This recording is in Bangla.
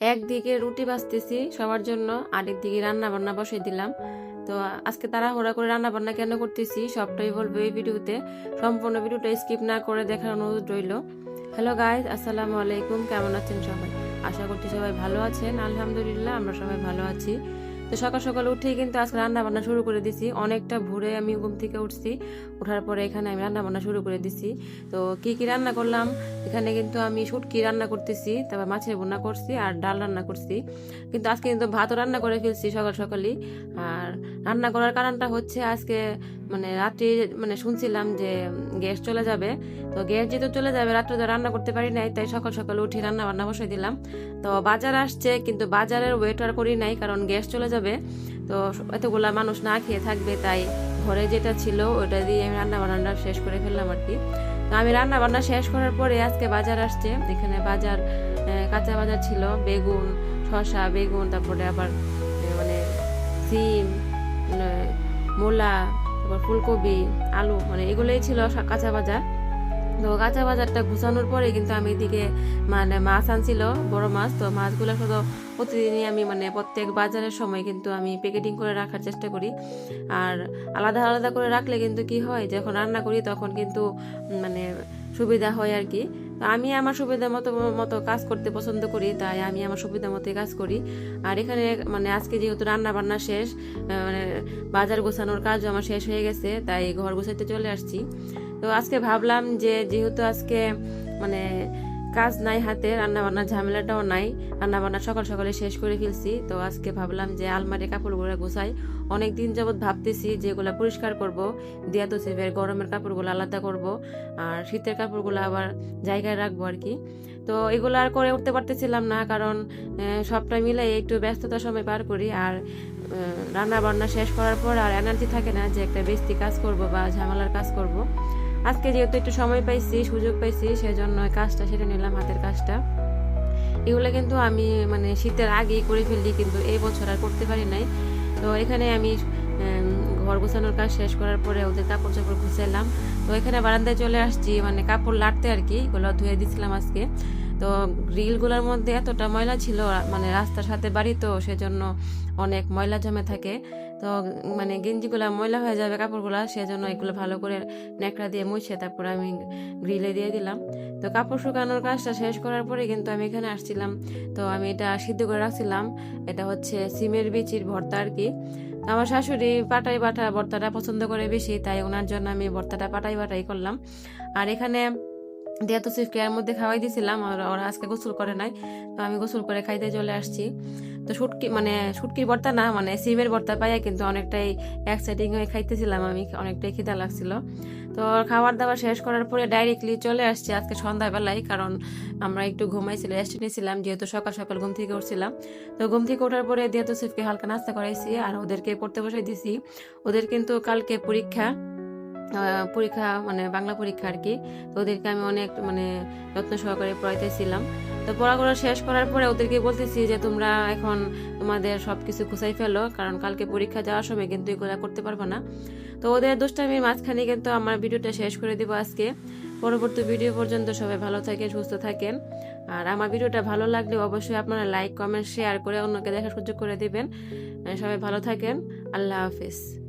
একদিকে রুটি বাঁচতেছি সবার জন্য, আরেক দিকে রান্না বান্না বসে দিলাম। তো আজকে তাড়াহুড়া করে রান্না বান্না কেন করতেছি সবটাই বলব এই ভিডিওতে। সম্পূর্ণ ভিডিওটা স্কিপ না করে দেখার অনুরোধ রইল। হ্যালো গাইজ আসসালামু আলাইকুম, কেমন আছেন সবাই? আশা করছি সবাই ভালো আছেন। আলহামদুলিল্লাহ, আমরা সবাই ভালো আছি। তো সকাল সকাল উঠেই কিন্তু আজকে রান্না বান্না শুরু করে দিছি। অনেকটা ভোরে আমি ঘুম থেকে উঠছি। ওঠার পরে এখানে আমি রান্না বান্না শুরু করে দিছি। তো কি কি রান্না করলাম? এখানে কিন্তু আমি শুটকি রান্না করতেছি, তারপর মাছের বোনা করছি আর ডাল রান্না করছি। কিন্তু আজকে কিন্তু ভাতও রান্না করে ফেলছি সকাল সকালই। আর রান্না করার কারণটা হচ্ছে আজকে মানে রাত্রি মানে শুনছিলাম যে গ্যাস চলে যাবে। তো গ্যাস যেহেতু চলে যাবে, রাত্রে তো রান্না করতে পারি নাই, তাই সকাল সকাল উঠে রান্না বান্না বসে দিলাম। তো বাজার আসছে, কিন্তু বাজারের ওয়েট আর করি নাই, কারণ গ্যাস চলে যাবে। তো এতগুলা মানুষ না খেয়ে থাকবে, তাই ঘরে যেটা ছিল ওটা দিয়ে আমি রান্না বান্নাটা শেষ করে ফেললাম আর কি। তো আমি রান্না বান্না শেষ করার পরে আজকে বাজার আসছে। এখানে বাজার কাঁচা বাজার ছিল, বেগুন, শসা, বেগুন, তারপরে আবার মানে সিম মূলা, তারপর ফুলকপি, আলু মানে এগুলোই ছিল কাঁচা বাজার। তো কাঁচা বাজারটা গুছানোর পরে কিন্তু আমি এদিকে মানে মাছ আনছিল, বড় মাছ। তো মাছগুলো শুধু প্রতিদিনই আমি মানে প্রত্যেক বাজারের সময় কিন্তু আমি প্যাকেটিং করে রাখার চেষ্টা করি। আর আলাদা আলাদা করে রাখলে কিন্তু কি হয়, যখন রান্না করি তখন কিন্তু মানে সুবিধা হয় আর কি। তো আমি আমার সুবিধা মতো মতো কাজ করতে পছন্দ করি, তাই আমি আমার সুবিধা মতোই কাজ করি। আর এখানে মানে আজকে যেহেতু রান্না বান্না শেষ মানে বাজার গোছানোর কাজও আমার শেষ হয়ে গেছে, তাই ঘর গোছাইতে চলে আসছি। তো আজকে ভাবলাম যে যেহেতু আজকে মানে কাজ নাই হাতে রান্না বান্নার ঝামেলাটাও নাই রান্না বান্না সকাল সকালে শেষ করে ফেলছি, তো আজকে ভাবলাম যে আলমারি কাপড়গুলো গোছাই। অনেক দিন যাবৎ ভাবতেছি যে এগুলো পরিষ্কার করব, দিয়া তো সেভের গরমের কাপড়গুলো আলাদা করব, আর শীতের কাপড়গুলো আবার জায়গায় রাখব আর কি। তো এগুলো আর করে উঠতে পারতেছিলাম না, কারণ সবটা মিলে একটু ব্যস্ততার সময় পার করি, আর রান্না বান্না শেষ করার পর আর এনার্জি থাকে না যে একটা বেস্তি কাজ করব বা ঝামেলার কাজ করব। আজকে যেহেতু একটু সময় পাইছি, সুযোগ পাইছি, সেজন্য কাজটা সেরে নিলাম, হাতের কাজটা। এগুলো কিন্তু আমি মানে শীতের আগেই করে ফেললি কিন্তু এই বছর আর করতে পারি নাই। তো এখানে আমি ঘর গোছানোর কাজ শেষ করার পরে ওদের কাপড় চাপড় গুছাইলাম। তো এখানে বারান্দায় চলে আসছি মানে কাপড় লাটতে আর কি, এগুলো ধুয়ে দিছিলাম আজকে। তো গ্রিলগুলোর মধ্যে এতটা ময়লা ছিল মানে রাস্তার সাথে বাড়ি তো, সেজন্য অনেক ময়লা জমে থাকে। তো মানে গেঞ্জিগুলো ময়লা হয়ে যাবে কাপড়গুলো, সেজন্য এগুলো ভালো করে ন্যাকড়া দিয়ে মুছে, তারপর আমি গ্রিলে দিয়ে দিলাম। তো কাপড় শুকানোর কাজটা শেষ করার পরে কিন্তু আমি এখানে আসছিলাম। তো আমি এটা সিদ্ধ করে রাখছিলাম। এটা হচ্ছে সিমের বিচির ভর্তা আর কি। আমার শাশুড়ি পাটাই বাটা ভর্তাটা পছন্দ করে বেশি, তাই ওনার জন্য আমি ভর্তাটা পাটাই বাটাই করলাম। আর এখানে দিয়া তো সিফ কেয়ার মধ্যে খাওয়াই দিয়েছিলাম আর ওরা আজকে গোসল করে নাই, তো আমি গোসল করে খাইতে চলে আসছি। তো শুটকি মানে শুটকির ভর্তা না মানে সিমের ভর্তা পাইয়া কিন্তু অনেকটাই এক্সাইটিং হয়ে খাইতেছিলাম আমি, অনেকটাই খিদা লাগছিল। তো খাবার দাবার শেষ করার পরে ডাইরেক্টলি চলে আসছি আজকে সন্ধ্যাবেলায়, কারণ আমরা একটু ঘুমাইছিল রেস্ট নিয়েছিলাম যেহেতু সকাল সকাল ঘুম থেকে উঠছিলাম। তো ঘুম থেকে ওঠার পরে যেহেতু সিফকে হালকা নাস্তা করাইছি, আর ওদেরকে পড়তে বসাই দিছি। ওদের কিন্তু কালকে পরীক্ষা পরীক্ষা মানে বাংলা পরীক্ষা আর কি। তো ওদেরকে আমি অনেক মানে যত্ন সহকারে পড়াইতেছিলাম। তো পড়াগুলো শেষ করার পরে ওদেরকে বলতেছি যে, তোমরা এখন তোমাদের সব কিছু গুছাই ফেলো, কারণ কালকে পরীক্ষা যাওয়ার সময় কিন্তু এগুলো করতে পারব না। তো ওদের দুষ্টামির মাঝখানে কিন্তু আমার ভিডিওটা শেষ করে দিব আজকে। পরবর্তী ভিডিও পর্যন্ত সবাই ভালো থাকেন, সুস্থ থাকেন। আর আমার ভিডিওটা ভালো লাগলে অবশ্যই আপনারা লাইক, কমেন্ট, শেয়ার করে অন্যকে দেখার সুযোগ করে দিবেন। সবাই ভালো থাকেন। আল্লাহ হাফিজ।